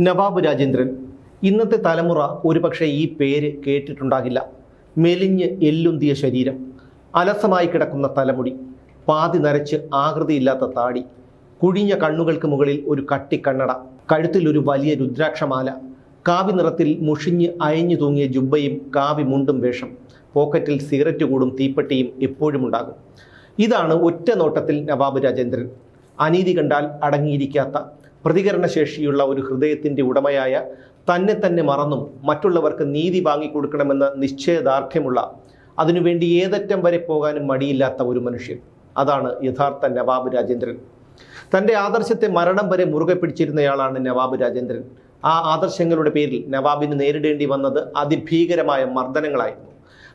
നവാബ് രാജേന്ദ്രൻ. ഇന്നത്തെ തലമുറ ഒരുപക്ഷെ ഈ പേര് കേട്ടിട്ടുണ്ടാകില്ല. മെലിഞ്ഞ് എല്ലുന്തിയ ശരീരം അലസമായി കിടക്കുന്ന തലമുടി പാതി നരച്ച് ആകൃതിയില്ലാത്ത താടി കുഴിഞ്ഞ കണ്ണുകൾക്ക് മുകളിൽ ഒരു കട്ടിക്കണ്ണട കഴുത്തിൽ ഒരു വലിയ രുദ്രാക്ഷമാല കാവി നിറത്തിൽ മുഷിഞ്ഞ് അയഞ്ഞു തൂങ്ങിയ ജുബ്ബയും കാവി മുണ്ടും വേഷം പോക്കറ്റിൽ സിഗരറ്റ് കൂടും തീപ്പെട്ടിയും എപ്പോഴും ഉണ്ടാകും ഇതാണ് ഒറ്റ നോട്ടത്തിൽ നവാബ് രാജേന്ദ്രൻ. അനീതി കണ്ടാൽ അടങ്ങിയിരിക്കാത്ത പ്രതികരണശേഷിയുള്ള ഒരു ഹൃദയത്തിന്റെ ഉടമയായ തന്നെ തന്നെ മറന്നും മറ്റുള്ളവർക്ക് നീതി വാങ്ങിക്കൊടുക്കണമെന്ന നിശ്ചയദാർഢ്യമുള്ള അതിനുവേണ്ടി ഏതറ്റം വരെ പോകാനും മടിയില്ലാത്ത ഒരു മനുഷ്യൻ. അതാണ് യഥാർത്ഥ നവാബ് രാജേന്ദ്രൻ. തന്റെ ആദർശത്തെ മരണം വരെ മുറുകെ പിടിച്ചിരുന്നയാളാണ് നവാബ് രാജേന്ദ്രൻ. ആ ആദർശങ്ങളുടെ പേരിൽ നവാബിന് നേരിടേണ്ടി വന്നത് അതിഭീകരമായ മർദ്ദനങ്ങളായിരുന്നു.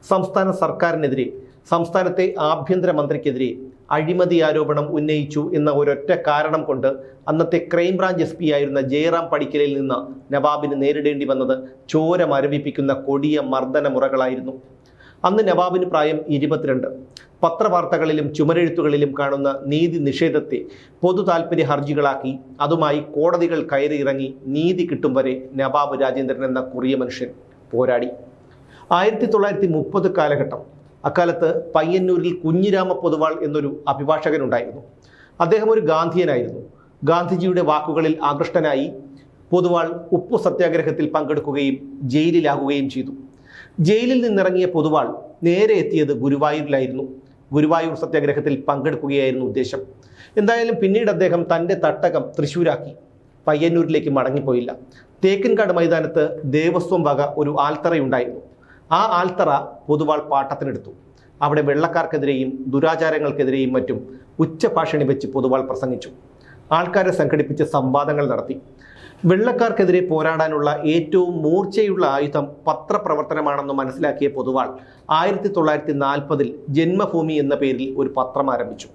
സംസ്ഥാന സർക്കാരിനെതിരെ സംസ്ഥാനത്തെ ആഭ്യന്തര മന്ത്രിക്കെതിരെ അഴിമതി ആരോപണം ഉന്നയിച്ചു എന്ന ഒരൊറ്റ കാരണം കൊണ്ട് അന്നത്തെ ക്രൈംബ്രാഞ്ച് എസ് പി ആയിരുന്ന ജയറാം പടിക്കലിൽ നിന്ന് നവാബിന് നേരിടേണ്ടി വന്നത് ചോര മരവിപ്പിക്കുന്ന കൊടിയ മർദ്ദന മുറകളായിരുന്നു. അന്ന് നവാബിന് പ്രായം ഇരുപത്തിരണ്ട്. പത്രവാർത്തകളിലും ചുമരെഴുത്തുകളിലും കാണുന്ന നീതി നിഷേധത്തെ പൊതു താൽപ്പര്യ ഹർജികളാക്കി അതുമായി കോടതികൾ കയറിയിറങ്ങി നീതി കിട്ടും വരെ നവാബ് രാജേന്ദ്രൻ എന്ന കുറിയ മനുഷ്യൻ പോരാടി. ആയിരത്തി തൊള്ളായിരത്തി മുപ്പത് കാലഘട്ടം അക്കാലത്ത് പയ്യന്നൂരിൽ കുഞ്ഞിരാമ പൊതുവാൾ എന്നൊരു അഭിഭാഷകനുണ്ടായിരുന്നു. അദ്ദേഹം ഒരു ഗാന്ധിയനായിരുന്നു. ഗാന്ധിജിയുടെ വാക്കുകളിൽ ആകൃഷ്ടനായി പൊതുവാൾ ഉപ്പു സത്യാഗ്രഹത്തിൽ പങ്കെടുക്കുകയും ജയിലിലാകുകയും ചെയ്തു. ജയിലിൽ നിന്നിറങ്ങിയ പൊതുവാൾ നേരെ എത്തിയത് ഗുരുവായൂരിലായിരുന്നു. ഗുരുവായൂർ സത്യാഗ്രഹത്തിൽ പങ്കെടുക്കുകയായിരുന്നു ഉദ്ദേശം. എന്തായാലും പിന്നീട് അദ്ദേഹം തന്റെ തട്ടകം തൃശ്ശൂരാക്കി പയ്യന്നൂരിലേക്ക് മടങ്ങിപ്പോയില്ല. തേക്കിൻകാട് മൈതാനത്ത് ദേവസ്വം വക ഒരു ആൽത്തറയുണ്ടായിരുന്നു. ആ ആൽത്തറ പൊതുവാൾ പാട്ടത്തിനെടുത്തു. അവിടെ വെള്ളക്കാർക്കെതിരെയും ദുരാചാരങ്ങൾക്കെതിരെയും മറ്റും ഉച്ചഭാഷണി വെച്ച് പൊതുവാൾ പ്രസംഗിച്ചു. ആൾക്കാരെ സംഘടിപ്പിച്ച് സംവാദങ്ങൾ നടത്തി. വെള്ളക്കാർക്കെതിരെ പോരാടാനുള്ള ഏറ്റവും മൂർച്ചയുള്ള ആയുധം പത്രപ്രവർത്തനമാണെന്ന് മനസ്സിലാക്കിയ പൊതുവാൾ ആയിരത്തി തൊള്ളായിരത്തി നാൽപ്പതിൽ ജന്മഭൂമി എന്ന പേരിൽ ഒരു പത്രം ആരംഭിച്ചു.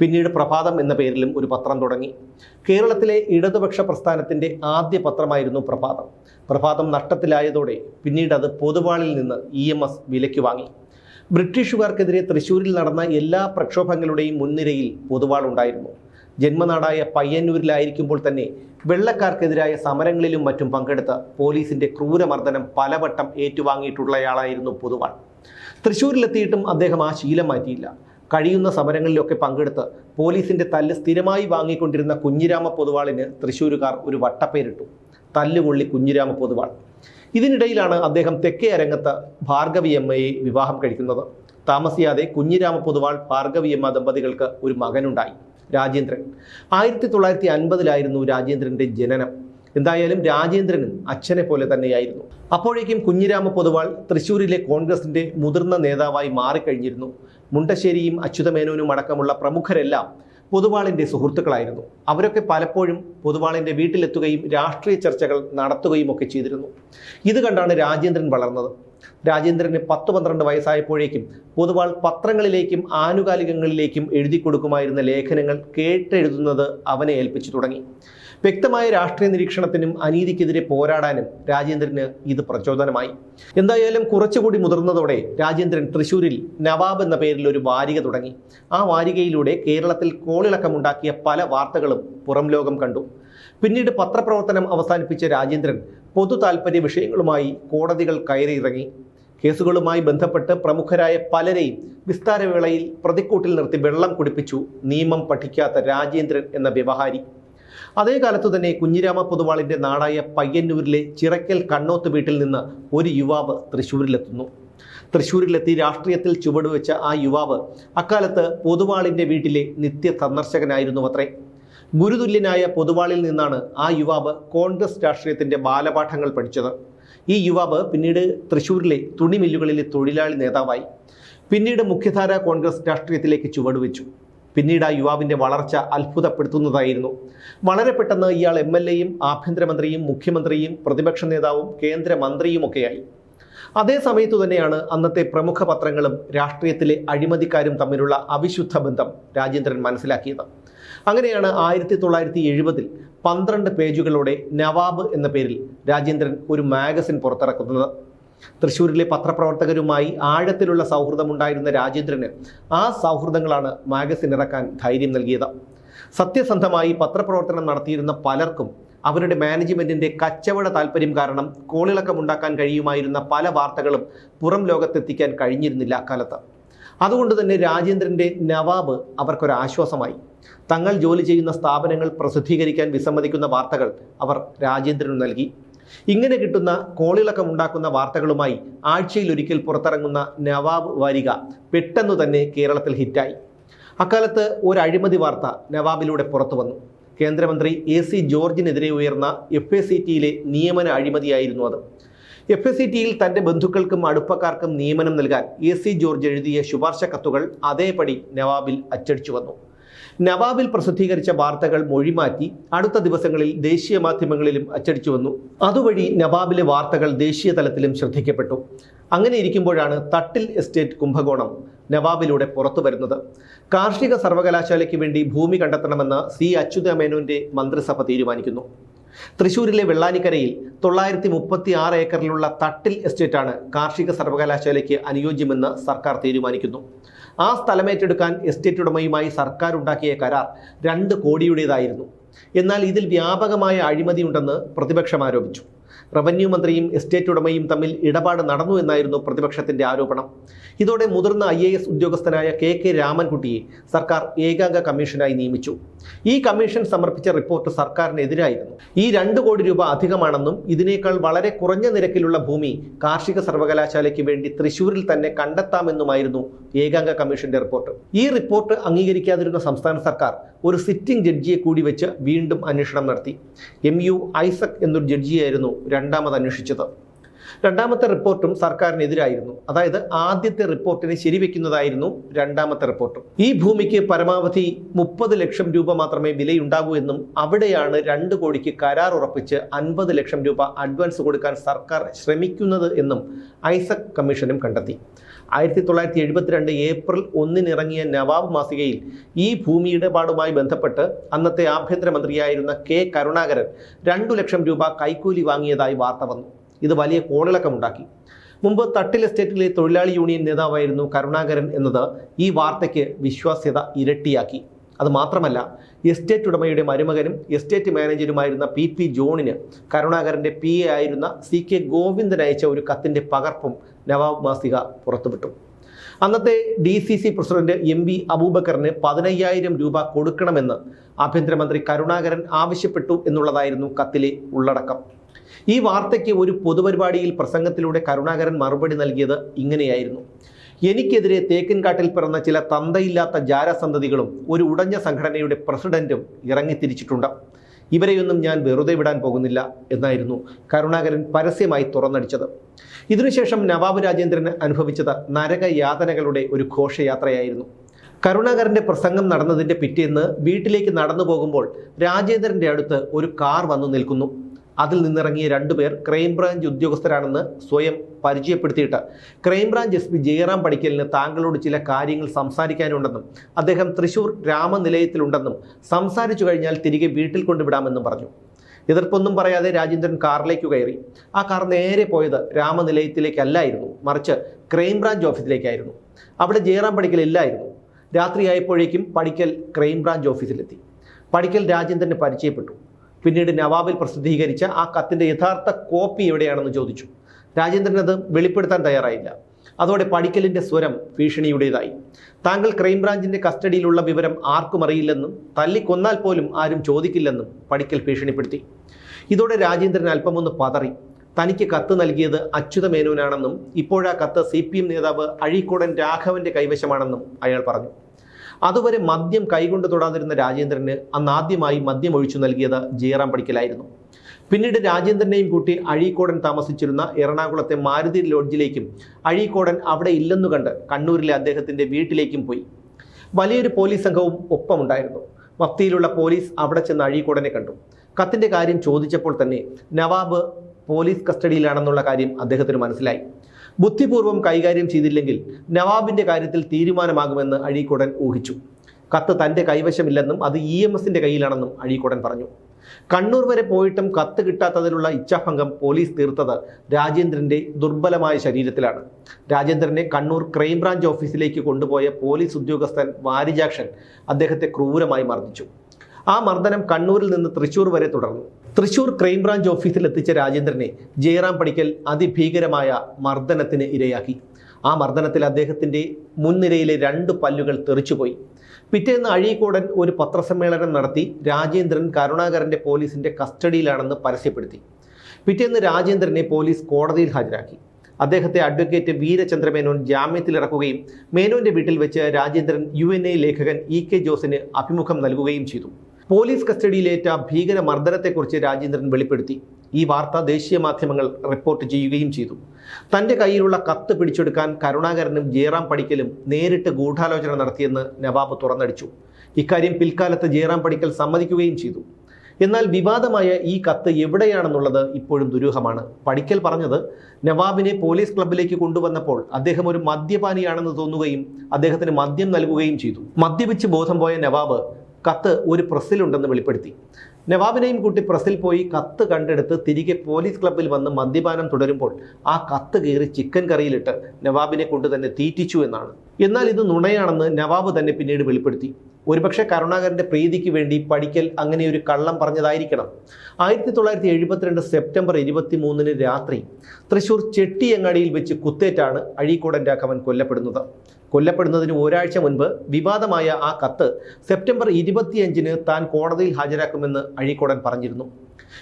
പിന്നീട് പ്രഭാതം എന്ന പേരിലും ഒരു പത്രം തുടങ്ങി. കേരളത്തിലെ ഇടതുപക്ഷ പ്രസ്ഥാനത്തിന്റെ ആദ്യ പത്രമായിരുന്നു പ്രഭാതം. പ്രഭാതം നഷ്ടത്തിലായതോടെ പിന്നീട് അത് പൊതുവാളിൽ നിന്ന് ഇ എം എസ് വിലയ്ക്ക് വാങ്ങി. ബ്രിട്ടീഷുകാർക്കെതിരെ തൃശ്ശൂരിൽ നടന്ന എല്ലാ പ്രക്ഷോഭങ്ങളുടെയും മുൻനിരയിൽ പൊതുവാൾ ഉണ്ടായിരുന്നു. ജന്മനാടായ പയ്യന്നൂരിലായിരിക്കുമ്പോൾ തന്നെ വെള്ളക്കാർക്കെതിരായ സമരങ്ങളിലും മറ്റും പങ്കെടുത്ത പോലീസിന്റെ ക്രൂരമർദ്ദനം പലവട്ടം ഏറ്റുവാങ്ങിയിട്ടുള്ളയാളായിരുന്നു പൊതുവാൾ. തൃശ്ശൂരിലെത്തിയിട്ടും അദ്ദേഹം ആ ശീലം മാറ്റിയില്ല. കഴിയുന്ന സമരങ്ങളിലൊക്കെ പങ്കെടുത്ത് പോലീസിന്റെ തല്ല് സ്ഥിരമായി വാങ്ങിക്കൊണ്ടിരുന്ന കുഞ്ഞിരാമ പൊതുവാളിന് തൃശ്ശൂരുകാർ ഒരു വട്ടപ്പേരിട്ടു. തല്ലുകൊള്ളി കുഞ്ഞിരാമ പൊതുവാൾ. ഇതിനിടയിലാണ് അദ്ദേഹം തെക്കേ അരങ്ങത്ത് ഭാർഗവി അമ്മയെ വിവാഹം കഴിക്കുന്നത്. താമസിയാതെ കുഞ്ഞിരാമ പൊതുവാൾ ഭാർഗവിയമ്മ ദമ്പതികൾക്ക് ഒരു മകനുണ്ടായി. രാജേന്ദ്രൻ. ആയിരത്തി തൊള്ളായിരത്തി അൻപതിലായിരുന്നു രാജേന്ദ്രന്റെ ജനനം. എന്തായാലും രാജേന്ദ്രനും അച്ഛനെ പോലെ തന്നെയായിരുന്നു. അപ്പോഴേക്കും കുഞ്ഞിരാമ പൊതുവാൾ തൃശ്ശൂരിലെ കോൺഗ്രസിന്റെ മുതിർന്ന നേതാവായി മാറിക്കഴിഞ്ഞിരുന്നു. മുണ്ടശ്ശേരിയും അച്യുതമേനോനും അടക്കമുള്ള പ്രമുഖരെല്ലാം പൊതുവാളിന്റെ സുഹൃത്തുക്കളായിരുന്നു. അവരൊക്കെ പലപ്പോഴും പൊതുവാളിന്റെ വീട്ടിലെത്തുകയും രാഷ്ട്രീയ ചർച്ചകൾ നടത്തുകയും ഒക്കെ ചെയ്തിരുന്നു. ഇത് കണ്ടാണ് രാജേന്ദ്രൻ വളർന്നത്. രാജേന്ദ്രന് പത്ത് പന്ത്രണ്ട് വയസ്സായപ്പോഴേക്കും പൊതുവാൾ പത്രങ്ങളിലേക്കും ആനുകാലികങ്ങളിലേക്കും എഴുതി കൊടുക്കുമായിരുന്ന ലേഖനങ്ങൾ കേട്ടെഴുതുന്നത് അവനെ ഏൽപ്പിച്ചു തുടങ്ങി. വ്യക്തമായ രാഷ്ട്രീയ നിരീക്ഷണത്തിനും അനീതിക്കെതിരെ പോരാടാനും രാജേന്ദ്രന് ഇത് പ്രചോദനമായി. എന്തായാലും കുറച്ചുകൂടി മുതിർന്നതോടെ രാജേന്ദ്രൻ തൃശൂരിൽ നവാബ് എന്ന പേരിൽ ഒരു വാരിക തുടങ്ങി. ആ വാരികയിലൂടെ കേരളത്തിൽ കോളിളക്കമുണ്ടാക്കിയ പല വാർത്തകളും പുറം ലോകം കണ്ടു. പിന്നീട് പത്രപ്രവർത്തനം അവസാനിപ്പിച്ച രാജേന്ദ്രൻ പൊതു താൽപ്പര്യ വിഷയങ്ങളുമായി കോടതികൾ കയറിയിറങ്ങി കേസുകളുമായി ബന്ധപ്പെട്ട് പ്രമുഖരായ പലരെയും വിസ്താരവേളയിൽ പ്രതിക്കൂട്ടിൽ നിർത്തി വെള്ളം കുടിപ്പിച്ചു നിയമം പഠിക്കാത്ത രാജേന്ദ്രൻ എന്ന വ്യവഹാരി. അതേ കാലത്തു തന്നെ കുഞ്ഞിരാമ പൊതുവാളിന്റെ നാടായ പയ്യന്നൂരിലെ ചിറക്കൽ കണ്ണോത്ത് വീട്ടിൽ നിന്ന് ഒരു യുവാവ് തൃശ്ശൂരിലെത്തുന്നു. തൃശ്ശൂരിലെത്തി രാഷ്ട്രീയത്തിൽ ചുവടുവെച്ച ആ യുവാവ് അക്കാലത്ത് പൊതുവാളിന്റെ വീട്ടിലെ നിത്യ സന്ദർശകനായിരുന്നു അത്രേ ഗുരുതുല്യനായ പൊതുവാളിൽ നിന്നാണ് ആ യുവാവ് കോൺഗ്രസ് രാഷ്ട്രീയത്തിന്റെ ബാലപാഠങ്ങൾ പഠിച്ചത്. ഈ യുവാവ് പിന്നീട് തൃശ്ശൂരിലെ തുണിമില്ലുകളിലെ തൊഴിലാളി നേതാവായി. പിന്നീട് മുഖ്യധാര കോൺഗ്രസ് രാഷ്ട്രീയത്തിലേക്ക് ചുവടുവെച്ചു. പിന്നീട് ആ യുവാവിന്റെ വളർച്ച അത്ഭുതപ്പെടുത്തുന്നതായിരുന്നു. വളരെ പെട്ടെന്ന് ഇയാൾ എം എൽ എയും ആഭ്യന്തരമന്ത്രിയും മുഖ്യമന്ത്രിയും പ്രതിപക്ഷ നേതാവും കേന്ദ്രമന്ത്രിയുമൊക്കെയായി. അതേ സമയത്തു തന്നെയാണ് അന്നത്തെ പ്രമുഖ പത്രങ്ങളും രാഷ്ട്രീയത്തിലെ അഴിമതിക്കാരും തമ്മിലുള്ള അവിശുദ്ധ ബന്ധം രാജേന്ദ്രൻ മനസ്സിലാക്കിയത്. അങ്ങനെയാണ് ആയിരത്തി തൊള്ളായിരത്തി എഴുപതിൽ പന്ത്രണ്ട് പേജുകളോടെ നവാബ് എന്ന പേരിൽ രാജേന്ദ്രൻ ഒരു മാഗസിൻ പുറത്തിറക്കുന്നത്. തൃശ്ശൂരിലെ പത്രപ്രവർത്തകരുമായി ആഴത്തിലുള്ള സൗഹൃദമുണ്ടായിരുന്ന രാജേന്ദ്രന് ആ സൗഹൃദങ്ങളാണ് മാഗസിൻ ഇറക്കാൻ ധൈര്യം നൽകിയത്. സത്യസന്ധമായി പത്രപ്രവർത്തനം നടത്തിയിരുന്ന പലർക്കും അവരുടെ മാനേജ്മെന്റിന്റെ കച്ചവട താല്പര്യം കാരണം കോളിളക്കമുണ്ടാക്കാൻ കഴിയുമായിരുന്ന പല വാർത്തകളും പുറം ലോകത്തെത്തിക്കാൻ കഴിഞ്ഞിരുന്നില്ല അക്കാലത്ത്. അതുകൊണ്ട് തന്നെ രാജേന്ദ്രന്റെ നവാബ് അവർക്കൊരാശ്വാസമായി. തങ്ങൾ ജോലി ചെയ്യുന്ന സ്ഥാപനങ്ങൾ പ്രസിദ്ധീകരിക്കാൻ വിസമ്മതിക്കുന്ന വാർത്തകൾ അവർ രാജേന്ദ്രന് നൽകി. ഇങ്ങനെ കിട്ടുന്ന കോളിളക്കം ഉണ്ടാക്കുന്ന വാർത്തകളുമായി ആഴ്ചയിൽ ഒരിക്കൽ പുറത്തിറങ്ങുന്ന നവാബ് വാരിക പെട്ടെന്ന് തന്നെ കേരളത്തിൽ ഹിറ്റായി. അക്കാലത്ത് ഒരു അഴിമതി വാർത്ത നവാബിലൂടെ പുറത്തു വന്നു. കേന്ദ്രമന്ത്രി എ സി ജോർജിനെതിരെ ഉയർന്ന എഫ് എ സി ടിയിലെ നിയമന അഴിമതിയായിരുന്നു അത്. എഫ് എസ് സി ടിയിൽ തന്റെ ബന്ധുക്കൾക്കും അടുപ്പക്കാർക്കും നിയമനം നൽകാൻ എ സി ജോർജ് എഴുതിയ ശുപാർശ കത്തുകൾ അതേപടി നവാബിൽ അച്ചടിച്ചു വന്നു. നവാബിൽ പ്രസിദ്ധീകരിച്ച വാർത്തകൾ മൊഴിമാറ്റി അടുത്ത ദിവസങ്ങളിൽ ദേശീയ മാധ്യമങ്ങളിലും അച്ചടിച്ചു വന്നു. അതുവഴി നവാബിലെ വാർത്തകൾ ദേശീയ തലത്തിലും ശ്രദ്ധിക്കപ്പെട്ടു. അങ്ങനെ ഇരിക്കുമ്പോഴാണ് തട്ടിൽ എസ്റ്റേറ്റ് കുംഭകോണം നവാബിലൂടെ പുറത്തു വരുന്നത്. കാർഷിക സർവകലാശാലയ്ക്ക് വേണ്ടി ഭൂമി കണ്ടെത്തണമെന്ന് സി അച്യുതമേനോന്റെ മന്ത്രിസഭ തീരുമാനിക്കുന്നു. തൃശൂരിലെ വെള്ളാനിക്കരയിൽ തൊള്ളായിരത്തി മുപ്പത്തി ആറ് ഏക്കറിലുള്ള തട്ടിൽ എസ്റ്റേറ്റാണ് കാർഷിക സർവകലാശാലയ്ക്ക് അനുയോജ്യമെന്ന് സർക്കാർ തീരുമാനിക്കുന്നു. ആ സ്ഥലമേറ്റെടുക്കാൻ എസ്റ്റേറ്റ് ഉടമയുമായി സർക്കാർ ഉണ്ടാക്കിയ കരാർ രണ്ട് കോടിയുടേതായിരുന്നു. എന്നാൽ ഇതിൽ വ്യാപകമായ അഴിമതിയുണ്ടെന്ന് പ്രതിപക്ഷം ആരോപിച്ചു. റവന്യൂ മന്ത്രിയും എസ്റ്റേറ്റ് ഉടമയും തമ്മിൽ ഇടപാട് നടന്നു എന്നായിരുന്നു പ്രതിപക്ഷത്തിന്റെ ആരോപണം. ഇതോടെ മുതിർന്ന ഐ എ എസ് ഉദ്യോഗസ്ഥനായ കെ കെ രാമൻകുട്ടിയെ സർക്കാർ ഏകാംഗ കമ്മീഷനായി നിയമിച്ചു. ഈ കമ്മീഷൻ സമർപ്പിച്ച റിപ്പോർട്ട് സർക്കാരിനെതിരായിരുന്നു. ഈ രണ്ട് കോടി രൂപ അധികമാണെന്നും ഇതിനേക്കാൾ വളരെ കുറഞ്ഞ നിരക്കിലുള്ള ഭൂമി കാർഷിക സർവകലാശാലയ്ക്ക് വേണ്ടി തൃശൂരിൽ തന്നെ കണ്ടെത്താമെന്നുമായിരുന്നു ഏകാംഗ കമ്മീഷന്റെ റിപ്പോർട്ട്. ഈ റിപ്പോർട്ട് അംഗീകരിക്കാതിരുന്ന സംസ്ഥാന സർക്കാർ ഒരു സിറ്റിംഗ് ജഡ്ജിയെ കൂടി വെച്ച് വീണ്ടും അന്വേഷണം നടത്തി. എം യു ഐസക് എന്നൊരു ജഡ്ജിയായിരുന്നു രണ്ടാമത് അന്വേഷിച്ചത്. രണ്ടാമത്തെ റിപ്പോർട്ടും സർക്കാരിനെതിരായിരുന്നു. അതായത് ആദ്യത്തെ റിപ്പോർട്ടിനെ ശരിവെക്കുന്നതായിരുന്നു രണ്ടാമത്തെ റിപ്പോർട്ട്. ഈ ഭൂമിക്ക് പരമാവധി മുപ്പത് ലക്ഷം രൂപ മാത്രമേ വിലയുണ്ടാകൂ എന്നും അവിടെയാണ് രണ്ട് കോടിക്ക് കരാർ ഉറപ്പിച്ച് അൻപത് ലക്ഷം രൂപ അഡ്വാൻസ് കൊടുക്കാൻ സർക്കാർ ശ്രമിക്കുന്നത് എന്നും ഐസക് കമ്മീഷനും കണ്ടെത്തി. ആയിരത്തി തൊള്ളായിരത്തി എഴുപത്തിരണ്ട് ഏപ്രിൽ ഒന്നിനിറങ്ങിയ നവാബ് മാസികയിൽ ഈ ഭൂമി ഇടപാടുമായി ബന്ധപ്പെട്ട് അന്നത്തെ ആഭ്യന്തരമന്ത്രിയായിരുന്ന കെ കരുണാകരൻ രണ്ടു ലക്ഷം രൂപ കൈക്കൂലി വാങ്ങിയതായി വാർത്ത വന്നു. ഇത് വലിയ കോളിളക്കമുണ്ടാക്കി. മുമ്പ് തട്ടിൽ എസ്റ്റേറ്റിലെ തൊഴിലാളി യൂണിയൻ നേതാവായിരുന്നു കരുണാകരൻ എന്നത് ഈ വാർത്തയ്ക്ക് വിശ്വാസ്യത ഇരട്ടിയാക്കി. അത് മാത്രമല്ല എസ്റ്റേറ്റ് ഉടമയുടെ മരുമകനും എസ്റ്റേറ്റ് മാനേജരുമായിരുന്ന പി പി ജോണിന് കരുണാകരന്റെ പി എ ആയിരുന്ന സി കെ ഗോവിന്ദൻ അയച്ച ഒരു കത്തിന്റെ പകർപ്പും നവാബ് മാസിക പുറത്തുവിട്ടു. അന്നത്തെ D C C president M V അബൂബക്കറിന് പതിനയ്യായിരം രൂപ കൊടുക്കണമെന്ന് ആഭ്യന്തരമന്ത്രി കരുണാകരൻ ആവശ്യപ്പെട്ടു എന്നുള്ളതായിരുന്നു കത്തിലെ ഉള്ളടക്കം. ഈ വാർത്തയ്ക്ക് ഒരു പൊതുപരിപാടിയിൽ പ്രസംഗത്തിലൂടെ കരുണാകരൻ മറുപടി നൽകിയത് ഇങ്ങനെയായിരുന്നു. എനിക്കെതിരെ തേക്കിൻകാട്ടിൽ പിറന്ന ചില തന്തയില്ലാത്ത ജാരസന്തതികളും ഒരു ഉടഞ്ഞ സംഘടനയുടെ പ്രസിഡന്റും ഇറങ്ങിത്തിരിച്ചിട്ടുണ്ട്. ഇവരെയൊന്നും ഞാൻ വെറുതെ വിടാൻ പോകുന്നില്ല എന്നായിരുന്നു കരുണാകരൻ പരസ്യമായി തുറന്നടിച്ചത്. ഇതിനുശേഷം നവാബ് രാജേന്ദ്രൻ അനുഭവിച്ചത് നരകയാതനകളുടെ ഒരു ഘോഷയാത്രയായിരുന്നു. കരുണാകരന്റെ പ്രസംഗം നടന്നതിന്റെ പിറ്റേന്ന് വീട്ടിലേക്ക് നടന്നു പോകുമ്പോൾ രാജേന്ദ്രന്റെ അടുത്ത് ഒരു കാർ വന്നു നിൽക്കുന്നു. അതിൽ നിന്നിറങ്ങിയ രണ്ടുപേർ ക്രൈംബ്രാഞ്ച് ഉദ്യോഗസ്ഥരാണെന്ന് സ്വയം പരിചയപ്പെടുത്തിയിട്ട്. Crime branch S P Jayaram പടിക്കലിന് താങ്കളോട് ചില കാര്യങ്ങൾ സംസാരിക്കാനുണ്ടെന്നും അദ്ദേഹം തൃശൂർ രാമനിലയത്തിലുണ്ടെന്നും സംസാരിച്ചു കഴിഞ്ഞാൽ തിരികെ വീട്ടിൽ കൊണ്ടുവിടാമെന്നും പറഞ്ഞു. എതിർപ്പൊന്നും പറയാതെ രാജേന്ദ്രൻ കാറിലേക്ക് കയറി. ആ കാർ നേരെ പോയത് രാമനിലയത്തിലേക്കല്ലായിരുന്നു മറിച്ച് ക്രൈംബ്രാഞ്ച് ഓഫീസിലേക്കായിരുന്നു. അവിടെ ജയറാം പടിക്കൽ ഇല്ലായിരുന്നു. രാത്രിയായപ്പോഴേക്കും പടിക്കൽ ക്രൈംബ്രാഞ്ച് ഓഫീസിലെത്തി. പടിക്കൽ രാജേന്ദ്രന് പരിചയപ്പെട്ടു. പിന്നീട് നവാബിൽ പ്രസിദ്ധീകരിച്ച ആ കത്തിന്റെ യഥാർത്ഥ കോപ്പി എവിടെയാണെന്ന് ചോദിച്ചു. രാജേന്ദ്രൻ അത് വെളിപ്പെടുത്താൻ തയ്യാറായില്ല. അതോടെ പടിക്കലിന്റെ സ്വരം ഭീഷണിയുടേതായി. താങ്കൾ ക്രൈംബ്രാഞ്ചിന്റെ കസ്റ്റഡിയിലുള്ള വിവരം ആർക്കും അറിയില്ലെന്നും തല്ലിക്കൊന്നാൽ പോലും ആരും ചോദിക്കില്ലെന്നും പടിക്കൽ ഭീഷണിപ്പെടുത്തി. ഇതോടെ രാജേന്ദ്രൻ അല്പമൊന്ന് പതറി. തനിക്ക് കത്ത് നൽകിയത് അച്യുത മേനോനാണെന്നും ഇപ്പോഴാ കത്ത് സി പി എം നേതാവ് അഴീക്കോടൻ രാഘവന്റെ കൈവശമാണെന്നും അയാൾ പറഞ്ഞു. അതുവരെ മദ്യം കൈകൊണ്ട് തൊടാതിരുന്ന രാജേന്ദ്രന് അന്ന് ആദ്യമായി മദ്യം ഒഴിച്ചു നൽകിയത് ജയറാം പടിക്കലായിരുന്നു. പിന്നീട് രാജേന്ദ്രനെയും കൂട്ടി അഴീക്കോടൻ താമസിച്ചിരുന്ന എറണാകുളത്തെ മാരുതി ലോഡ്ജിലേക്കും അഴീക്കോടൻ അവിടെ ഇല്ലെന്നു കണ്ട് കണ്ണൂരിലെ അദ്ദേഹത്തിന്റെ വീട്ടിലേക്കും പോയി. വലിയൊരു പോലീസ് സംഘവും ഒപ്പമുണ്ടായിരുന്നു. മഫ്തിയിലുള്ള പോലീസ് അവിടെ ചെന്ന് അഴീക്കോടനെ കണ്ടു. കത്തിന്റെ കാര്യം ചോദിച്ചപ്പോൾ തന്നെ നവാബ് പോലീസ് കസ്റ്റഡിയിലാണെന്നുള്ള കാര്യം അദ്ദേഹത്തിന് മനസ്സിലായി. ബുദ്ധിപൂർവം കൈകാര്യം ചെയ്തില്ലെങ്കിൽ നവാബിന്റെ കാര്യത്തിൽ തീരുമാനമാകുമെന്ന് അഴീക്കുടൻ ഊഹിച്ചു. കത്ത് തന്റെ കൈവശമില്ലെന്നും അത് ഇ എം എസിന്റെ കയ്യിലാണെന്നും അഴീക്കുടൻ പറഞ്ഞു. കണ്ണൂർ വരെ പോയിട്ടും കത്ത് കിട്ടാത്തതിലുള്ള ഇച്ഛാഭംഗം പോലീസ് തീർത്തത് രാജേന്ദ്രന്റെ ദുർബലമായ ശരീരത്തിലാണ്. രാജേന്ദ്രനെ കണ്ണൂർ ക്രൈംബ്രാഞ്ച് ഓഫീസിലേക്ക് കൊണ്ടുപോയ പോലീസ് ഉദ്യോഗസ്ഥൻ വാരിജാക്ഷൻ അദ്ദേഹത്തെ ക്രൂരമായി മർദ്ദിച്ചു. ആ മർദ്ദനം കണ്ണൂരിൽ നിന്ന് തൃശൂർ വരെ തുടർന്നു. തൃശൂർ ക്രൈംബ്രാഞ്ച് ഓഫീസിൽ എത്തിച്ച രാജേന്ദ്രനെ ജയറാം പടിക്കൽ അതിഭീകരമായ മർദ്ദനത്തിന് ഇരയാക്കി. ആ മർദ്ദനത്തിൽ അദ്ദേഹത്തിന്റെ മുൻനിരയിലെ രണ്ട് പല്ലുകൾ തെറിച്ചുപോയി. പിറ്റേന്ന് അഴീക്കോടൻ ഒരു പത്രസമ്മേളനം നടത്തി രാജേന്ദ്രൻ കരുണാകരന്റെ പോലീസിന്റെ കസ്റ്റഡിയിലാണെന്ന് പരസ്യപ്പെടുത്തി. പിറ്റേന്ന് രാജേന്ദ്രനെ പോലീസ് കോടതിയിൽ ഹാജരാക്കി. അദ്ദേഹത്തെ അഡ്വക്കേറ്റ് വീരചന്ദ്രമേനോൻ ജാമ്യത്തിലിറക്കുകയും മേനോന്റെ വീട്ടിൽ വെച്ച് രാജേന്ദ്രൻ യു ലേഖകൻ ഇ കെ ജോസിന് അഭിമുഖം നൽകുകയും ചെയ്തു. പോലീസ് കസ്റ്റഡിയിലേറ്റ ഭീകര മർദ്ദനത്തെക്കുറിച്ച് രാജേന്ദ്രൻ വെളിപ്പെടുത്തി. ഈ വാർത്ത ദേശീയ മാധ്യമങ്ങൾ റിപ്പോർട്ട് ചെയ്യുകയും ചെയ്തു. തന്റെ കയ്യിലുള്ള കത്ത് പിടിച്ചെടുക്കാൻ കരുണാകരനും ജയറാം പടിക്കലും നേരിട്ട് ഗൂഢാലോചന നടത്തിയെന്ന് നവാബ് തുറന്നടിച്ചു. ഇക്കാര്യം പിൽക്കാലത്ത് ജയറാം പടിക്കൽ സമ്മതിക്കുകയും ചെയ്തു. എന്നാൽ വിവാദമായ ഈ കത്ത് എവിടെയാണെന്നുള്ളത് ഇപ്പോഴും ദുരൂഹമാണ്. പടിക്കൽ പറഞ്ഞത് നവാബിനെ പോലീസ് ക്ലബിലേക്ക് കൊണ്ടുവന്നപ്പോൾ അദ്ദേഹം ഒരു മദ്യപാനിയാണെന്ന് തോന്നുകയും അദ്ദേഹത്തിന് മദ്യം നൽകുകയും ചെയ്തു. മദ്യപിച്ച് ബോധം പോയ നവാബ് കത്ത് ഒരു പ്രസ്സിലുണ്ടെന്ന് വെളിപ്പെടുത്തി. നവാബിനെയും കൂട്ടി പ്രസ്സിൽ പോയി കത്ത് കണ്ടെടുത്ത് തിരികെ പോലീസ് ക്ലബ്ബിൽ വന്ന് മദ്യപാനം തുടരുമ്പോൾ ആ കത്ത് കീറി ചിക്കൻ കറിയിലിട്ട് നവാബിനെ കൊണ്ട് തന്നെ തീറ്റിച്ചു എന്നാണ്. എന്നാൽ ഇത് നുണയാണെന്ന് നവാബ് തന്നെ പിന്നീട് വെളിപ്പെടുത്തി. ഒരുപക്ഷെ കരുണാകരന്റെ പ്രീതിക്ക് വേണ്ടി പഠിക്കൽ അങ്ങനെ ഒരു കള്ളം പറഞ്ഞതായിരിക്കണം. ആയിരത്തി തൊള്ളായിരത്തി എഴുപത്തിരണ്ട് സെപ്റ്റംബർ ഇരുപത്തി മൂന്നിന് രാത്രി തൃശൂർ ചെട്ടിയങ്ങാടിയിൽ വെച്ച് കുത്തേറ്റാണ് അഴീക്കോടൻ രാഘവൻ കൊല്ലപ്പെടുന്നത്. കൊല്ലപ്പെടുന്നതിന് ഒരാഴ്ച മുൻപ് വിവാദമായ ആ കത്ത് സെപ്റ്റംബർ ഇരുപത്തിയഞ്ചിന് താൻ കോടതിയിൽ ഹാജരാക്കുമെന്ന് അഴീക്കോടൻ പറഞ്ഞിരുന്നു.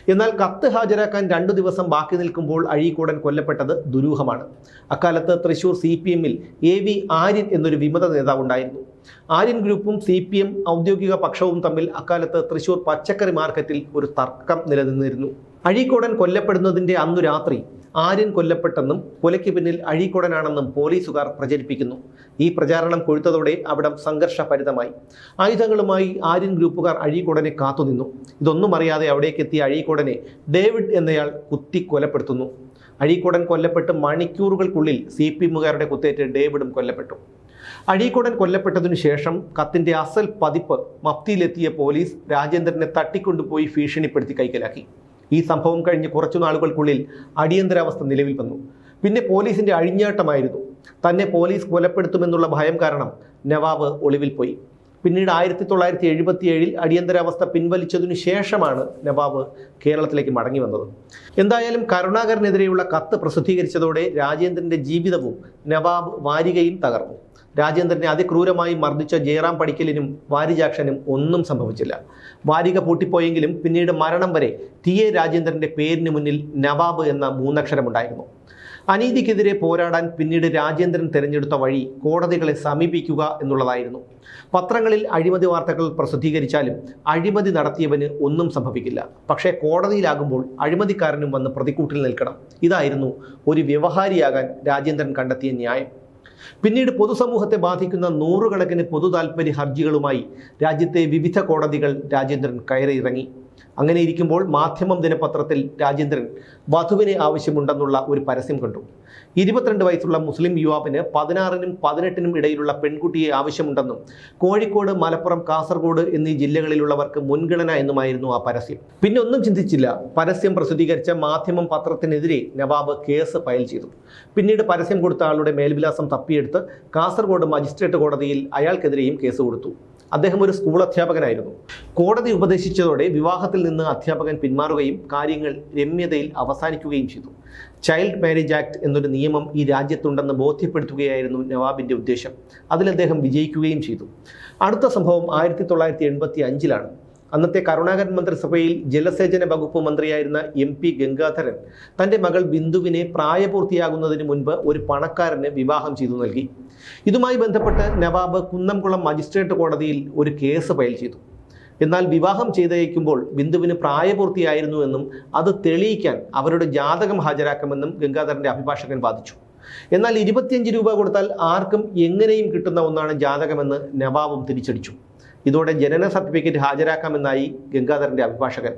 എന്നാൽ കത്ത് ഹാജരാക്കാൻ രണ്ടു ദിവസം ബാക്കി നിൽക്കുമ്പോൾ അഴീക്കോടൻ കൊല്ലപ്പെട്ടത് ദുരൂഹമാണ്. അക്കാലത്ത് തൃശൂർ സി പി എമ്മിൽ എ വി ആര്യൻ എന്നൊരു വിമത നേതാവ് ഉണ്ടായിരുന്നു. ആര്യൻ ഗ്രൂപ്പും സി പി എം ഔദ്യോഗിക പക്ഷവും തമ്മിൽ അക്കാലത്ത് തൃശൂർ പച്ചക്കറി മാർക്കറ്റിൽ ഒരു തർക്കം നിലനിന്നിരുന്നു. അഴീക്കോടൻ കൊല്ലപ്പെടുന്നതിന്റെ അന്നു രാത്രി ആര്യൻ കൊല്ലപ്പെട്ടെന്നും കൊലയ്ക്ക് പിന്നിൽ അഴീക്കോടനാണെന്നും പോലീസുകാർ പ്രചരിപ്പിക്കുന്നു. ഈ പ്രചാരണം കൊഴുത്തതോടെ അവിടം സംഘർഷഭരിതമായി. ആയുധങ്ങളുമായി ആര്യൻ ഗ്രൂപ്പുകാർ അഴീക്കോടനെ കാത്തുനിന്നു. ഇതൊന്നും അറിയാതെ അവിടേക്ക് എത്തിയ അഴീക്കോടനെ ഡേവിഡ് എന്നയാൾ കുത്തി കൊലപ്പെടുത്തുന്നു. അഴീക്കോടൻ കൊല്ലപ്പെട്ട് മണിക്കൂറുകൾക്കുള്ളിൽ സി പി എമ്മുകാരുടെ കുത്തേറ്റ് ഡേവിഡും കൊല്ലപ്പെട്ടു. അഴീക്കോടൻ കൊല്ലപ്പെട്ടതിനു ശേഷം കത്തിന്റെ അസൽ പതിപ്പ് മഫ്തിയിലെത്തിയ പോലീസ് രാജേന്ദ്രനെ തട്ടിക്കൊണ്ടുപോയി ഭീഷണിപ്പെടുത്തി കൈക്കലാക്കി. ഈ സംഭവം കഴിഞ്ഞ് കുറച്ചു നാളുകൾക്കുള്ളിൽ അടിയന്തരാവസ്ഥ നിലവിൽ വന്നു. പിന്നെ പോലീസിന്റെ അഴിഞ്ഞാട്ടമായിരുന്നു. തന്നെ പോലീസ് കൊലപ്പെടുത്തുമെന്നുള്ള ഭയം കാരണം നവാബ് ഒളിവിൽ പോയി. പിന്നീട് ആയിരത്തി തൊള്ളായിരത്തി എഴുപത്തി ഏഴിൽ അടിയന്തരാവസ്ഥ പിൻവലിച്ചതിനു ശേഷമാണ് നവാബ് കേരളത്തിലേക്ക് മടങ്ങി വന്നത്. എന്തായാലും കരുണാകരനെതിരെയുള്ള കത്ത് പ്രസിദ്ധീകരിച്ചതോടെ രാജേന്ദ്രന്റെ ജീവിതവും നവാബ് വാരികയും തകർന്നു. രാജേന്ദ്രനെ അതിക്രൂരമായി മർദ്ദിച്ച ജയറാം പടിക്കലിനും വാരിജാക്ഷനും ഒന്നും സംഭവിച്ചില്ല. വാരിക പൂട്ടിപ്പോയെങ്കിലും പിന്നീട് മരണം വരെ ടി എ രാജേന്ദ്രന്റെ പേരിന് മുന്നിൽ നവാബ് എന്ന മൂന്നക്ഷരമുണ്ടായിരുന്നു. അനീതിക്കെതിരെ പോരാടാൻ പിന്നീട് രാജേന്ദ്രൻ തിരഞ്ഞെടുത്ത വഴി കോടതികളെ സമീപിക്കുക എന്നുള്ളതായിരുന്നു. പത്രങ്ങളിൽ അഴിമതി വാർത്തകൾ പ്രസിദ്ധീകരിച്ചാലും അഴിമതി നടത്തിയവന് ഒന്നും സംഭവിക്കില്ല. പക്ഷേ കോടതിയിലാകുമ്പോൾ അഴിമതിക്കാരനും വന്ന് പ്രതിക്കൂട്ടിൽ നിൽക്കണം. ഇതായിരുന്നു ഒരു വ്യവഹാരിയാകാൻ രാജേന്ദ്രൻ കണ്ടെത്തിയ ന്യായം. പിന്നീട് പൊതുസമൂഹത്തെ ബാധിക്കുന്ന നൂറുകണക്കിന് പൊതു താൽപ്പര്യ ഹർജികളുമായി രാജ്യത്തെ വിവിധ കോടതികൾ രാജേന്ദ്രൻ കയറിയിറങ്ങി. അങ്ങനെ ഇരിക്കുമ്പോൾ മാധ്യമം ദിനപത്രത്തിൽ രാജേന്ദ്രൻ വധുവിനെ ആവശ്യമുണ്ടെന്നുള്ള ഒരു പരസ്യം കണ്ടു. ഇരുപത്തിരണ്ട് വയസ്സുള്ള മുസ്ലിം യുവാവിന് പതിനാറിനും പതിനെട്ടിനും ഇടയിലുള്ള പെൺകുട്ടിയെ ആവശ്യമുണ്ടെന്നും കോഴിക്കോട് മലപ്പുറം കാസർഗോഡ് എന്നീ ജില്ലകളിലുള്ളവർക്ക് മുൻഗണന എന്നുമായിരുന്നു ആ പരസ്യം. പിന്നെ ഒന്നും ചിന്തിച്ചില്ല. പരസ്യം പ്രസിദ്ധീകരിച്ച മാധ്യമം പത്രത്തിനെതിരെ നവാബ് കേസ് ഫയൽ ചെയ്തു. പിന്നീട് പരസ്യം കൊടുത്ത ആളുടെ മേൽവിലാസം തപ്പിയെടുത്ത് കാസർഗോഡ് മജിസ്ട്രേറ്റ് കോടതിയിൽ അയാൾക്കെതിരെയും കേസ് കൊടുത്തു. അദ്ദേഹം ഒരു സ്കൂൾ അധ്യാപകനായിരുന്നു. കോടതി ഉപദേശിച്ചതോടെ വിവാഹത്തിൽ നിന്ന് അധ്യാപകൻ പിന്മാറുകയും കാര്യങ്ങൾ രമ്യതയിൽ അവസാനിക്കുകയും ചെയ്തു. ചൈൽഡ് മാരേജ് ആക്ട് എന്നൊരു നിയമം ഈ രാജ്യത്തുണ്ടെന്ന് ബോധ്യപ്പെടുത്തുകയായിരുന്നു നവാബിന്റെ ഉദ്ദേശം. അതിൽ അദ്ദേഹം വിജയിക്കുകയും ചെയ്തു. അടുത്ത സംഭവം ആയിരത്തി തൊള്ളായിരത്തി എൺപത്തി അഞ്ചിലാണ്. അന്നത്തെ കരുണാകരൻ മന്ത്രിസഭയിൽ ജലസേചന വകുപ്പ് മന്ത്രിയായിരുന്ന എം പി ഗംഗാധരൻ തന്റെ മകൾ ബിന്ദുവിനെ പ്രായപൂർത്തിയാകുന്നതിന് മുൻപ് ഒരു പണക്കാരന് വിവാഹം ചെയ്തു നൽകി. ഇതുമായി ബന്ധപ്പെട്ട് നവാബ് കുന്നംകുളം മജിസ്ട്രേറ്റ് കോടതിയിൽ ഒരു കേസ് ഫയൽ ചെയ്തു. എന്നാൽ വിവാഹം ചെയ്തയക്കുമ്പോൾ ബിന്ദുവിന് പ്രായപൂർത്തിയായിരുന്നു എന്നും അത് തെളിയിക്കാൻ അവരുടെ ജാതകം ഹാജരാക്കുമെന്നും ഗംഗാധരന്റെ അഭിഭാഷകൻ വാദിച്ചു. എന്നാൽ ഇരുപത്തിയഞ്ച് രൂപ കൊടുത്താൽ ആർക്കും എങ്ങനെയും കിട്ടുന്ന ഒന്നാണ് ജാതകമെന്ന് നവാബും തിരിച്ചടിച്ചു. ഇതോടെ ജനന സർട്ടിഫിക്കറ്റ് ഹാജരാക്കാമെന്നായി ഗംഗാധരന്റെ അഭിഭാഷകൻ.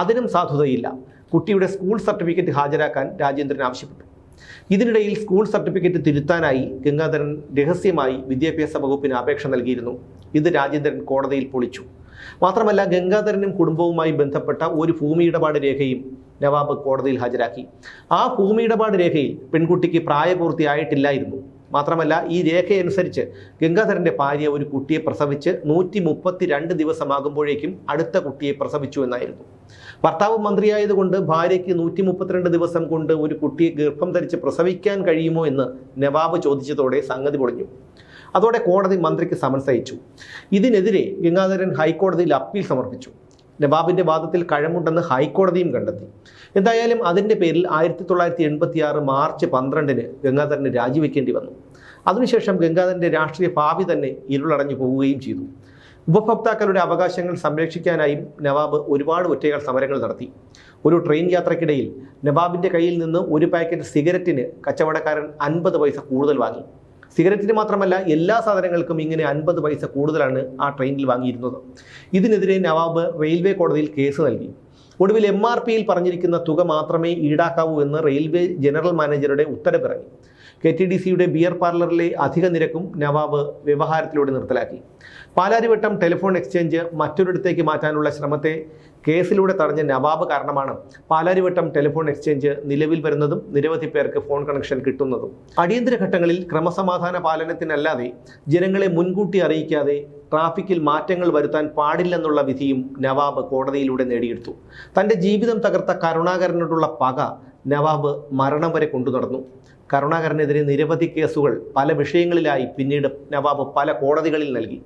അതിനും സാധുതയില്ല. കുട്ടിയുടെ സ്കൂൾ സർട്ടിഫിക്കറ്റ് ഹാജരാക്കാൻ രാജേന്ദ്രൻ ആവശ്യപ്പെട്ടു. ഇതിനിടയിൽ സ്കൂൾ സർട്ടിഫിക്കറ്റ് തിരുത്താനായി ഗംഗാധരൻ രഹസ്യമായി വിദ്യാഭ്യാസ വകുപ്പിന് അപേക്ഷ നൽകിയിരുന്നു. ഇത് രാജേന്ദ്രൻ കോടതിയിൽ പൊളിച്ചു. മാത്രമല്ല ഗംഗാധരനും കുടുംബവുമായി ബന്ധപ്പെട്ട ഒരു ഭൂമി ഇടപാട് രേഖയും നവാബ് കോടതിയിൽ ഹാജരാക്കി. ആ ഭൂമി ഇടപാട് രേഖയിൽ പെൺകുട്ടിക്ക് പ്രായപൂർത്തിയായിട്ടില്ലായിരുന്നു. മാത്രമല്ല ഈ രേഖയനുസരിച്ച് ഗംഗാധരന്റെ ഭാര്യ ഒരു കുട്ടിയെ പ്രസവിച്ച് നൂറ്റി മുപ്പത്തി രണ്ട് ദിവസമാകുമ്പോഴേക്കും അടുത്ത കുട്ടിയെ പ്രസവിച്ചു എന്നായിരുന്നു. ഭർത്താവ് മന്ത്രിയായതുകൊണ്ട് ഭാര്യയ്ക്ക് നൂറ്റി മുപ്പത്തിരണ്ട് ദിവസം കൊണ്ട് ഒരു കുട്ടിയെ ഗർഭം ധരിച്ച് പ്രസവിക്കാൻ കഴിയുമോ എന്ന് നവാബ് ചോദിച്ചതോടെ സംഗതി പൊളിഞ്ഞു. അതോടെ കോടതി മന്ത്രിക്ക് സമൻസ് അയച്ചു. ഇതിനെതിരെ ഗംഗാധരൻ ഹൈക്കോടതിയിൽ അപ്പീൽ സമർപ്പിച്ചു. നവാബിന്റെ വാദത്തിൽ കഴമുണ്ടെന്ന് ഹൈക്കോടതിയും കണ്ടെത്തി. എന്തായാലും അതിന്റെ പേരിൽ ആയിരത്തി തൊള്ളായിരത്തി എൺപത്തി ആറ് മാർച്ച് പന്ത്രണ്ടിന് ഗംഗാധരന് രാജിവെക്കേണ്ടി വന്നു. അതിനുശേഷം ഗംഗാധരന്റെ രാഷ്ട്രീയ ഭാവി തന്നെ ഇരുളടഞ്ഞു പോവുകയും ചെയ്തു. ഉപഭോക്താക്കളുടെ അവകാശങ്ങൾ സംരക്ഷിക്കാനായും നവാബ് ഒരുപാട് ഒറ്റയാൾ സമരങ്ങൾ നടത്തി. ഒരു ട്രെയിൻ യാത്രക്കിടയിൽ നവാബിന്റെ കയ്യിൽ നിന്ന് ഒരു പാക്കറ്റ് സിഗരറ്റിന് കച്ചവടക്കാരൻ അൻപത് പൈസ കൂടുതൽ വാങ്ങി. സിഗരറ്റിന് മാത്രമല്ല എല്ലാ സാധനങ്ങൾക്കും ഇങ്ങനെ അൻപത് പൈസ കൂടുതലാണ് ആ ട്രെയിനിൽ വാങ്ങിയിരുന്നത്. ഇതിനെതിരെ നവാബ് റെയിൽവേ കോടതിയിൽ കേസ് നൽകി. ഒടുവിൽ എം ആർ പിയിൽ പറഞ്ഞിരിക്കുന്ന തുക മാത്രമേ ഈടാക്കാവൂ എന്ന് റെയിൽവേ ജനറൽ മാനേജറുടെ ഉത്തരവിറങ്ങി. കെ ടി ഡി സിയുടെ ബിയർ പാർലറിലെ അധിക നിരക്കും നവാബ് വ്യവഹാരത്തിലൂടെ നിർത്തലാക്കി. പാലാരിവട്ടം ടെലിഫോൺ എക്സ്ചേഞ്ച് മറ്റൊരിടത്തേക്ക് മാറ്റാനുള്ള ശ്രമത്തെ കേസിലൂടെ തടഞ്ഞ നവാബ് കാരണമാണ് പാലാരിവട്ടം ടെലിഫോൺ എക്സ്ചേഞ്ച് നിലവിൽ വരുന്നതും നിരവധി പേർക്ക് ഫോൺ കണക്ഷൻ കിട്ടുന്നതും. അടിയന്തര ഘട്ടങ്ങളിൽ ക്രമസമാധാന പാലനത്തിനല്ലാതെ ജനങ്ങളെ മുൻകൂട്ടി അറിയിക്കാതെ ട്രാഫിക്കിൽ മാറ്റങ്ങൾ വരുത്താൻ പാടില്ലെന്നുള്ള വിധിയും നവാബ് കോടതിയിലൂടെ നേടിയെടുത്തു. തന്റെ ജീവിതം തകർത്ത കരുണാകരനോടുള്ള പക നവാബ് മരണം വരെ കൊണ്ടു നടന്നു കരുണാകരനെതിരെ നിരവധി കേസുകൾ പല വിഷയങ്ങളിലായി പിന്നീട് നവാബ് പല കോടതികളിൽ നൽകി.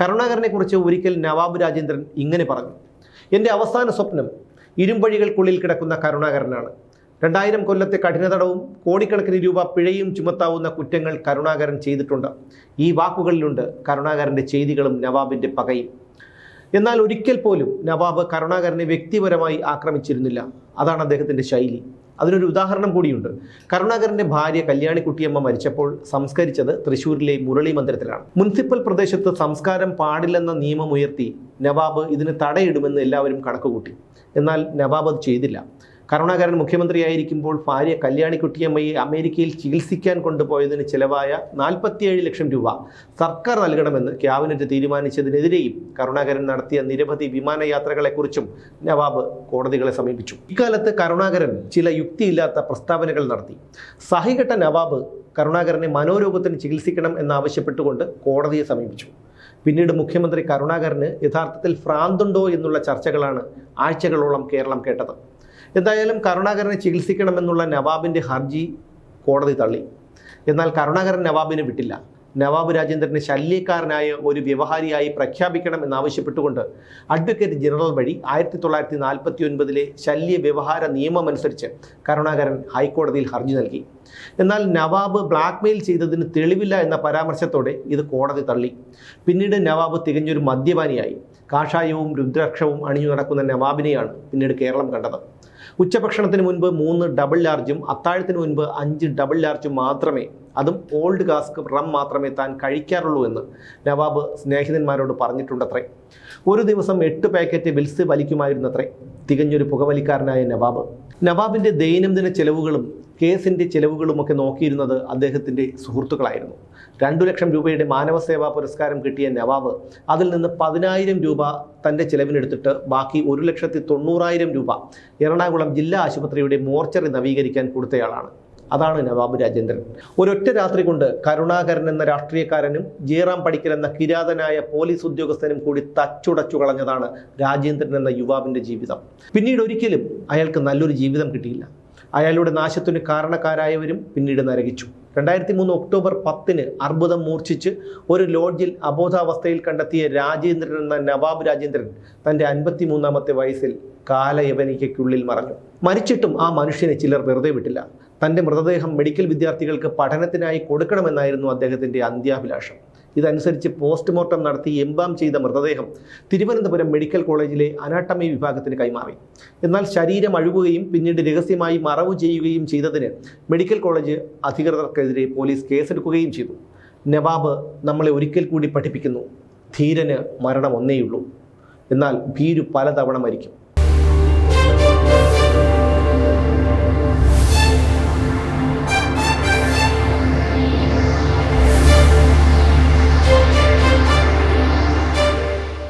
കരുണാകരനെക്കുറിച്ച് ഒരിക്കൽ നവാബ് രാജേന്ദ്രൻ ഇങ്ങനെ പറഞ്ഞു. എന്റെ അവസാന സ്വപ്നം ഇരുമ്പഴികൾക്കുള്ളിൽ കിടക്കുന്ന കരുണാകരനാണ്. രണ്ടായിരം കൊല്ലത്തെ കഠിനതടവും കോടിക്കണക്കിന് രൂപ പിഴയും ചുമത്താവുന്ന കുറ്റങ്ങൾ കരുണാകരൻ ചെയ്തിട്ടുണ്ട്. ഈ വാക്കുകളിലുണ്ട് കരുണാകരന്റെ ചെയ്തികളും നവാബിന്റെ പകയും. എന്നാൽ ഒരിക്കൽ പോലും നവാബ് കരുണാകരനെ വ്യക്തിപരമായി ആക്രമിച്ചിരുന്നില്ല. അതാണ് അദ്ദേഹത്തിന്റെ ശൈലി. അതിനൊരു ഉദാഹരണം കൂടിയുണ്ട്. കരുണാകരന്റെ ഭാര്യ കല്യാണിക്കുട്ടിയമ്മ മരിച്ചപ്പോൾ സംസ്കരിച്ചത് തൃശൂരിലെ മുരളി മന്ദിരത്തിലാണ്. മുനിസിപ്പൽ പ്രദേശത്ത് സംസ്കാരം പാടില്ലെന്ന നിയമം ഉയർത്തി നവാബ് ഇതിന് തടയിടുമെന്ന് എല്ലാവരും കണക്കുകൂട്ടി. എന്നാൽ നവാബ് അത് ചെയ്തില്ല. കരുണാകരൻ മുഖ്യമന്ത്രിയായിരിക്കുമ്പോൾ ഭാര്യ കല്യാണിക്കുട്ടിയമ്മയെ അമേരിക്കയിൽ ചികിത്സിക്കാൻ കൊണ്ടുപോയതിന് ചിലവായ നാൽപ്പത്തിയേഴ് ലക്ഷം രൂപ സർക്കാർ നൽകണമെന്ന് ക്യാബിനറ്റ് തീരുമാനിച്ചതിനെതിരെയും കരുണാകരൻ നടത്തിയ നിരവധി വിമാനയാത്രകളെക്കുറിച്ചും നവാബ് കോടതികളെ സമീപിച്ചു. ഇക്കാലത്ത് കരുണാകരൻ ചില യുക്തിയില്ലാത്ത പ്രസ്താവനകൾ നടത്തി. സഹികെട്ട നവാബ് കരുണാകരനെ മനോരോഗത്തിന് ചികിത്സിക്കണം എന്നാവശ്യപ്പെട്ടുകൊണ്ട് കോടതിയെ സമീപിച്ചു. പിന്നീട് മുഖ്യമന്ത്രി കരുണാകരന് യഥാർത്ഥത്തിൽ ഭ്രാന്തുണ്ടോ എന്നുള്ള ചർച്ചകളാണ് ആഴ്ചകളോളം കേരളം കേട്ടത്. എന്തായാലും കരുണാകരനെ ചികിത്സിക്കണമെന്നുള്ള നവാബിന്റെ ഹർജി കോടതി തള്ളി. എന്നാൽ കരുണാകരൻ നവാബിനെ വിട്ടില്ല. നവാബ് രാജേന്ദ്രനെ ശല്യക്കാരനായ ഒരു വ്യവഹാരിയായി പ്രഖ്യാപിക്കണം എന്നാവശ്യപ്പെട്ടുകൊണ്ട് അഡ്വക്കേറ്റ് ജനറൽ വഴി ആയിരത്തി തൊള്ളായിരത്തി നാൽപ്പത്തി ഒൻപതിലെ ശല്യ വ്യവഹാര നിയമമനുസരിച്ച് കരുണാകരൻ ഹൈക്കോടതിയിൽ ഹർജി നൽകി. എന്നാൽ നവാബ് ബ്ലാക്ക്മെയിൽ ചെയ്തതിന് തെളിവില്ല എന്ന പരാമർശത്തോടെ ഇത് കോടതി തള്ളി. പിന്നീട് നവാബ് തികഞ്ഞൊരു മദ്യപാനിയായി. കാഷായവും രുദ്രാക്ഷവും അണിഞ്ഞു നടക്കുന്ന നവാബിനെയാണ് പിന്നീട് കേരളം കണ്ടത്. ഉച്ചഭക്ഷണത്തിന് മുൻപ് മൂന്ന് ഡബിൾ ലാർജും അത്താഴത്തിന് മുൻപ് അഞ്ച് ഡബിൾ ലാർജും മാത്രമേ അതും ഓൾഡ് കാസ്ക് റം മാത്രമേ താൻ കഴിക്കാറുള്ളൂ എന്ന് നവാബ് സ്നേഹിതന്മാരോട് പറഞ്ഞിട്ടുണ്ടത്രേ. ഒരു ദിവസം എട്ട് പാക്കറ്റ് ബിൽസ് വലിക്കുമായിരുന്നത്രേ തികഞ്ഞൊരു പുകവലിക്കാരനായ നവാബ്. നവാബിന്റെ ദൈനംദിന ചെലവുകളും കേസിന്റെ ചെലവുകളുമൊക്കെ നോക്കിയിരുന്നത് അദ്ദേഹത്തിന്റെ സുഹൃത്തുക്കളായിരുന്നു. രണ്ടു ലക്ഷം രൂപയുടെ മാനവസേവാ പുരസ്കാരം കിട്ടിയ നവാബ് അതിൽ നിന്ന് പതിനായിരം രൂപ തന്റെ ചിലവിനെടുത്തിട്ട് ബാക്കി ഒരു ലക്ഷത്തി തൊണ്ണൂറായിരം രൂപ എറണാകുളം ജില്ലാ ആശുപത്രിയുടെ മോർച്ചറി നവീകരിക്കാൻ കൊടുത്തയാളാണ്. അതാണ് നവാബ് രാജേന്ദ്രൻ. ഒരൊറ്റ രാത്രി കൊണ്ട് കരുണാകരൻ എന്ന രാഷ്ട്രീയക്കാരനും ജയറാം പടിക്കൽ എന്ന കിരാതനായ പോലീസ് ഉദ്യോഗസ്ഥനും കൂടി തച്ചുടച്ചു കളഞ്ഞതാണ് രാജേന്ദ്രൻ എന്ന യുവാവിന്റെ ജീവിതം. പിന്നീട് ഒരിക്കലും അയാൾക്ക് നല്ലൊരു ജീവിതം കിട്ടിയില്ല. അയാളുടെ നാശത്തിന് കാരണക്കാരായവരും പിന്നീട് നരകിച്ചു. രണ്ടായിരത്തി മൂന്ന് ഒക്ടോബർ പത്തിന് അർബുദം മൂർച്ഛിച്ച് ഒരു ലോഡ്ജിൽ അബോധാവസ്ഥയിൽ കണ്ടെത്തിയ രാജേന്ദ്രൻ എന്ന നവാബ് രാജേന്ദ്രൻ തന്റെ അൻപത്തി മൂന്നാമത്തെ വയസ്സിൽ കാലയവനികയ്ക്കുള്ളിൽ മറഞ്ഞു. മരിച്ചിട്ടും ആ മനുഷ്യനെ ചിലർ വെറുതെ വിട്ടില്ല. തന്റെ മൃതദേഹം മെഡിക്കൽ വിദ്യാർത്ഥികൾക്ക് പഠനത്തിനായി കൊടുക്കണമെന്നായിരുന്നു അദ്ദേഹത്തിന്റെ അന്ത്യാഭിലാഷം. ഇതനുസരിച്ച് പോസ്റ്റ്മോർട്ടം നടത്തി എംബാം ചെയ്ത മൃതദേഹം തിരുവനന്തപുരം മെഡിക്കൽ കോളേജിലെ അനാട്ടമി വിഭാഗത്തിന് കൈമാറി. എന്നാൽ ശരീരം അഴുകുകയും പിന്നീട് രഹസ്യമായി മറവ് ചെയ്യുകയും ചെയ്തതിന് മെഡിക്കൽ കോളേജ് അധികൃതർക്കെതിരെ പോലീസ് കേസെടുക്കുകയും ചെയ്തു. നവാബ് നമ്മളെ ഒരിക്കൽ കൂടി പഠിപ്പിക്കുന്നു. ധീരന് മരണം ഒന്നേയുള്ളൂ. എന്നാൽ ഭീരു പലതവണ മരിക്കും.